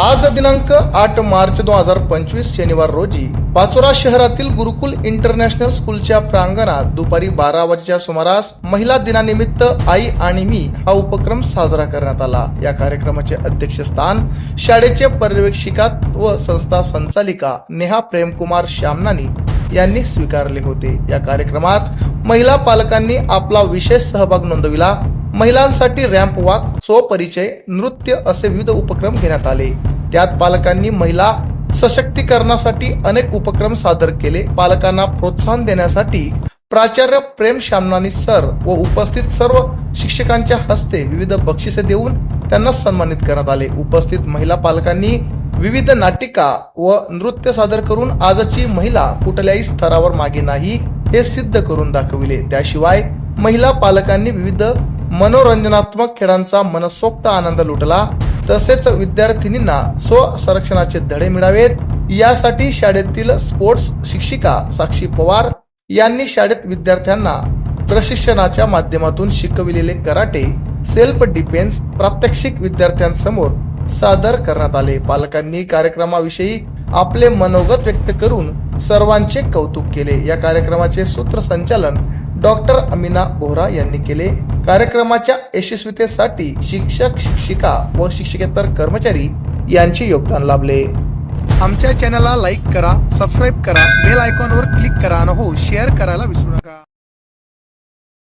आज दिनांक आठ मार्च दोन हजार पंचवीस शनिवार रोजी पाचोरा शहरातील गुरुकुल इंटरनॅशनल स्कूलच्या प्रांगणात दुपारी बारा वाजेच्या सुमारास महिला दिनानिमित्त आई आणि मी हा उपक्रम साजरा करण्यात आला. या कार्यक्रमाचे अध्यक्षस्थान शाळेचे पर्यवेक्षिका व संस्था संचालिका नेहा प्रेमकुमार श्यामनानी यांनी स्वीकारले होते. या कार्यक्रमात महिला पालकांनी आपला विशेष सहभाग नोंदविला. महिलांसाठी रॅम्प वॉक स्वपरिचय नृत्य असे विविध उपक्रम घेण्यात आले. त्यात पालकांनी महिला सशक्तीकरणासाठी अनेक उपक्रम सादर केले. पालकांना प्रोत्साहन देण्यासाठी प्राचार्य प्रेम श्यामनानी सर व उपस्थित सर्व शिक्षकांच्या हस्ते विविध बक्षिसे देऊन त्यांना सन्मानित करण्यात आले. उपस्थित महिला पालकांनी विविध नाटिका व नृत्य सादर करून आजची महिला कुठल्याही स्तरावर मागे नाही हे सिद्ध करून दाखविले. त्याशिवाय महिला पालकांनी विविध मनोरंजनात्मक खेळांचा मनसोक्त आनंद लुटला. तसेच विद्यार्थिनींना स्वसंरक्षणाचे धडे मिळावेत. यासाठी शाळेतील स्पोर्ट्स शिक्षिका साक्षी पवार यांनी शाळेत विद्यार्थ्यांना प्रशिक्षणाच्या माध्यमातून शिकविलेले कराटे सेल्फ डिफेन्स प्रात्यक्षिक विद्यार्थ्यांसमोर सादर करण्यात आले. पालकांनी कार्यक्रमाविषयी आपले मनोगत व्यक्त करून सर्वांचे कौतुक केले. या कार्यक्रमाचे सूत्रसंचालन डॉक्टर अमिना बोहरा यांनी केले. कार्यक्रमाच्या यशस्वीतेसाठी शिक्षक शिक्षिका व शिक्षकेतर कर्मचारी यांचे योगदान लाभले. आमच्या चॅनलला लाईक करा सबस्क्राईब करा बेल आयकॉनवर क्लिक करा न हो शेअर करायला विसरू नका.